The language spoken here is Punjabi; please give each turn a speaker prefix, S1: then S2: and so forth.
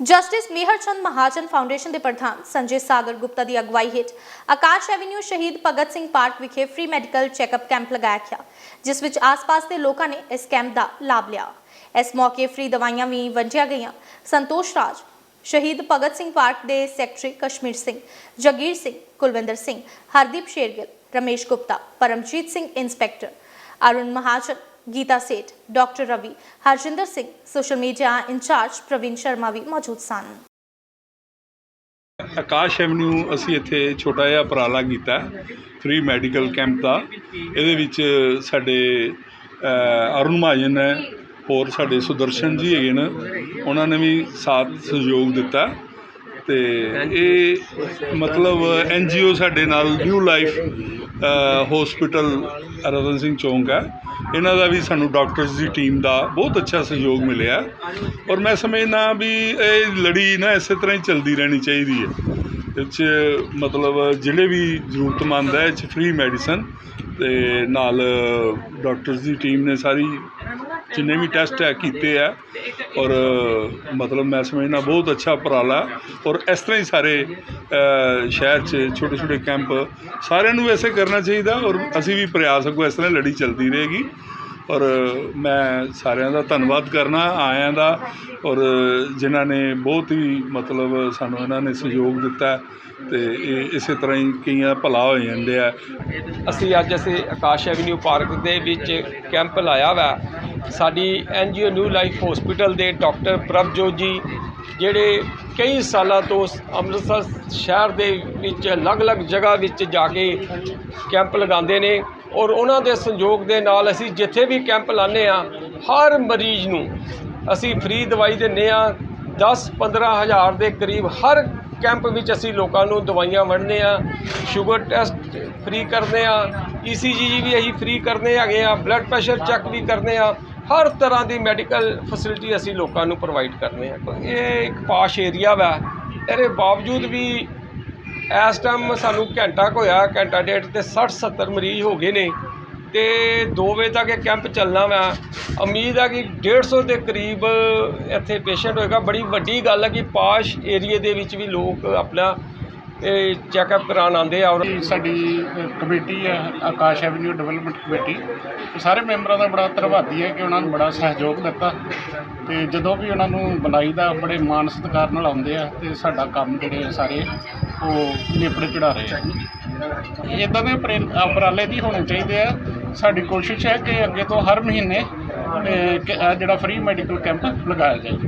S1: ਜਸਟਿਸ ਮੇਹਰ ਚੰਦ ਮਹਾਜਨ ਫਾਊਂਡੇਸ਼ਨ ਦੇ ਪ੍ਰਧਾਨ ਸੰਜੇ ਸਾਗਰ ਗੁਪਤਾ ਦੀ ਅਗਵਾਈ ਹੇਠ ਆਕਾਸ਼ ਐਵਨਿਊ ਸ਼ਹੀਦ ਭਗਤ ਸਿੰਘ ਪਾਰਕ ਵਿਖੇ ਫ੍ਰੀ ਮੈਡੀਕਲ ਚੈੱਕਅਪ ਕੈਂਪ ਲਗਾਇਆ ਗਿਆ, ਜਿਸ ਵਿੱਚ ਆਸ-ਪਾਸ ਦੇ ਲੋਕਾਂ ਨੇ ਇਸ ਕੈਂਪ ਦਾ ਲਾਭ ਲਿਆ। ਇਸ ਮੌਕੇ ਫ੍ਰੀ ਦਵਾਈਆਂ ਵੀ ਵੰਡੀਆਂ ਗਈਆਂ। ਸੰਤੋਸ਼ ਰਾਜ, ਸ਼ਹੀਦ ਭਗਤ ਸਿੰਘ ਪਾਰਕ ਦੇ secretary Kashmir Singh, Jagir Singh, Kulwinder Singh, Hardeep Shergill, Ramesh Gupta, Paramjit Singh inspector Arun Mahajan Geeta Seth doctor Ravi Harjinder Singh social media incharge Parveen Sharma ਵੀ ਮੌਜੂਦ ਸਨ
S2: ਆਕਾਸ਼ ਐਵਨਿਊ ਅਸੀਂ ਇੱਥੇ ਛੋਟਾ ਜਿਹਾ ਉਪਰਾਲਾ ਕੀਤਾ ਫ੍ਰੀ ਮੈਡੀਕਲ ਕੈਂਪ ਦਾ ਇਹਦੇ ਵਿੱਚ ਸਾਡੇ ਅਰੁਣ ਮਹਾਜਨ ਹੈ ਹੋਰ ਸਾਡੇ ਸੁਦਰਸ਼ਨ ਜੀ ਹੈਗੇ ਨੇ ਉਹਨਾਂ ਨੇ ਵੀ ਸਾਥ ਸਹਿਯੋਗ ਦਿੱਤਾ ਤੇ ਇਹ ਮਤਲਬ ਐਨ ਜੀ ਓ ਸਾਡੇ ਨਾਲ new life hospital Ratan Singh ਚੌਂਕ ਹੈ। ਇਹਨਾਂ ਦਾ ਵੀ ਸਾਨੂੰ ਡਾਕਟਰਸ ਦੀ ਟੀਮ ਦਾ ਬਹੁਤ ਅੱਛਾ ਸਹਿਯੋਗ ਮਿਲਿਆ। ਔਰ ਮੈਂ ਸਮਝਦਾ ਵੀ ਇਹ ਲੜੀ ਨਾ ਇਸੇ ਤਰ੍ਹਾਂ ਹੀ ਚੱਲਦੀ ਰਹਿਣੀ ਚਾਹੀਦੀ ਹੈ। ਇਹ 'ਚ ਮਤਲਬ ਜਿਹੜੇ ਵੀ ਜ਼ਰੂਰਤਮੰਦ ਹੈ, ਇਹ 'ਚ ਫ੍ਰੀ ਮੈਡੀਸਨ ਤੇ ਨਾਲ ਡਾਕਟਰਸ ਦੀ ਟੀਮ ਨੇ ਸਾਰੀ ਜਿੰਨੇ ਵੀ ਟੈਸਟ ਹੈ ਕੀਤੇ ਆ, ਔਰ, ਮਤਲਬ ਮੈਂ ਸਮਝਣਾ ਬਹੁਤ ਅੱਛਾ ਉਪਰਾਲਾ, ਔਰ ਇਸ ਤਰ੍ਹਾਂ ਹੀ ਸਾਰੇ ਸ਼ਹਿਰ 'ਚ ਛੋਟੇ ਛੋਟੇ ਕੈਂਪ ਸਾਰਿਆਂ ਨੂੰ ਵੈਸੇ ਕਰਨਾ ਚਾਹੀਦਾ, ਔਰ ਅਸੀਂ ਵੀ ਪ੍ਰਯਾਸ ਅੱਗੋਂ ਇਸ ਤਰ੍ਹਾਂ ਲੜੀ ਚੱਲਦੀ ਰਹੇਗੀ। ਔਰ, ਮੈਂ ਸਾਰਿਆਂ ਦਾ ਧੰਨਵਾਦ ਕਰਨਾ, ਆਇਆਂ ਦਾ, ਔਰ ਜਿਨ੍ਹਾਂ ਨੇ ਬਹੁਤ ਹੀ, ਮਤਲਬ ਸਾਨੂੰ ਇਹਨਾਂ ਨੇ ਸਹਿਯੋਗ ਦਿੱਤਾ, ਤੇ ਇਹ ਇਸੇ ਤਰ੍ਹਾਂ ਹੀ ਕਈਆਂ ਦਾ ਭਲਾ ਹੋ ਜਾਂਦੇ ਆ।
S3: ਅਸੀਂ ਅੱਜ ਅਸੀਂ ਆਕਾਸ਼ ਐਵਨਿਊ ਪਾਰਕ ਦੇ ਵਿੱਚ ਕੈਂਪ ਲਾਇਆ ਵਾ ਸਾਡੀ ਐਨਜੀਓ ਨਿਊ ਲਾਈਫ ਹਸਪੀਟਲ ਦੇ ਡਾਕਟਰ ਪ੍ਰਭਜੋਤ ਜੀ, ਜਿਹੜੇ ਕਈ ਸਾਲਾਂ ਤੋਂ ਅੰਮ੍ਰਿਤਸਰ ਸ਼ਹਿਰ ਦੇ ਵਿੱਚ ਅਲੱਗ-ਅਲੱਗ ਜਗ੍ਹਾ ਵਿੱਚ ਜਾ ਕੇ ਕੈਂਪ ਲਗਾਉਂਦੇ ਨੇ ਔਰ ਉਹਨਾਂ ਦੇ ਸੰਯੋਗ ਦੇ ਨਾਲ ਅਸੀਂ ਜਿੱਥੇ ਵੀ ਕੈਂਪ ਲਾਉਂਦੇ ਆ ਹਰ ਮਰੀਜ਼ ਨੂੰ ਅਸੀਂ ਫ੍ਰੀ ਦਵਾਈ ਦਿੰਦੇ ਆ 10-15 ਹਜ਼ਾਰ ਦੇ ਕਰੀਬ ਹਰ ਕੈਂਪ ਵਿੱਚ ਅਸੀਂ ਲੋਕਾਂ ਨੂੰ ਦਵਾਈਆਂ ਵੰਡਦੇ ਆ ਸ਼ੂਗਰ ਟੈਸਟ ਫ੍ਰੀ ਕਰਦੇ ਆ ਈਸੀਜੀ ਵੀ ਅਸੀਂ ਫ੍ਰੀ ਕਰਦੇ ਹੈਗੇ ਆ ਬਲੱਡ ਪ੍ਰੈਸ਼ਰ ਚੈੱਕ ਵੀ ਕਰਦੇ ਆ ਹਰ ਤਰ੍ਹਾਂ ਦੀ ਮੈਡੀਕਲ ਫੈਸਿਲਿਟੀ ਅਸੀਂ ਲੋਕਾਂ ਨੂੰ ਪ੍ਰੋਵਾਈਡ ਕਰਨੇ ਆ। ਇਹ ਇੱਕ ਪਾਸ਼ ਏਰੀਆ ਵਾ। ਇਹਦੇ ਬਾਵਜੂਦ ਵੀ ਇਸ ਟਾਈਮ ਸਾਨੂੰ ਘੰਟਾ ਕੁ ਹੋਇਆ, ਘੰਟਾ ਡੇਢ ਤੇ 60 70 ਮਰੀਜ਼ ਹੋ ਗਏ ਨੇ ਤੇ 2 ਵਜੇ ਤੱਕ ਇਹ ਕੈਂਪ ਚੱਲਣਾ ਵਾ। ਉਮੀਦ ਆ ਕਿ 150 ਦੇ ਕਰੀਬ ਇੱਥੇ ਪੇਸ਼ੈਂਟ ਹੋਏਗਾ। ਬੜੀ ਵੱਡੀ ਗੱਲ ਹੈ ਕਿ ਪਾਸ਼ ਏਰੀਏ ਦੇ ਵਿੱਚ ਵੀ ਲੋਕ ਆਪਣਾ ਇਹ ਚੈੱਕਅਪ ਕਰਾਉਣ ਆਉਂਦੇ ਆ ਔਰ
S4: ਸਾਡੀ ਕਮੇਟੀ ਹੈ, ਆਕਾਸ਼ ਐਵਨਿਊ ਡਿਵੈਲਪਮੈਂਟ ਕਮੇਟੀ। ਸਾਰੇ ਮੈਂਬਰਾਂ ਦਾ ਬੜਾ ਧੰਨਵਾਦੀ ਹੈ ਕਿ ਉਹਨਾਂ ਨੂੰ ਬੜਾ ਸਹਿਯੋਗ ਦਿੱਤਾ। ਤੇ ਜਦੋਂ ਵੀ ਉਹਨਾਂ ਨੂੰ ਬੁਲਾਈਦਾ ਬੜੇ ਮਾਣ ਸਤਿਕਾਰ ਨਾਲ ਆਉਂਦੇ ਆ ਤੇ ਸਾਡਾ ਕੰਮ ਜਿਹੜੇ ਆ ਸਾਰੇ, ਉਹ ਨੇਪੜੇ ਚੜਾ ਰਹੇ ਆ। ਇਦਾਂ ਦੇ ਉਪਰਾਲੇ ਦੀ ਹੋਣੇ ਚਾਹੀਦੇ ਆ। ਸਾਡੀ ਕੋਸ਼ਿਸ਼ ਹੈ ਕਿ ਅੱਗੇ ਤੋਂ ਹਰ ਮਹੀਨੇ ਜਿਹੜਾ ਫ੍ਰੀ ਮੈਡੀਕਲ ਕੈਂਪ ਲਗਾਇਆ ਜਾਏ।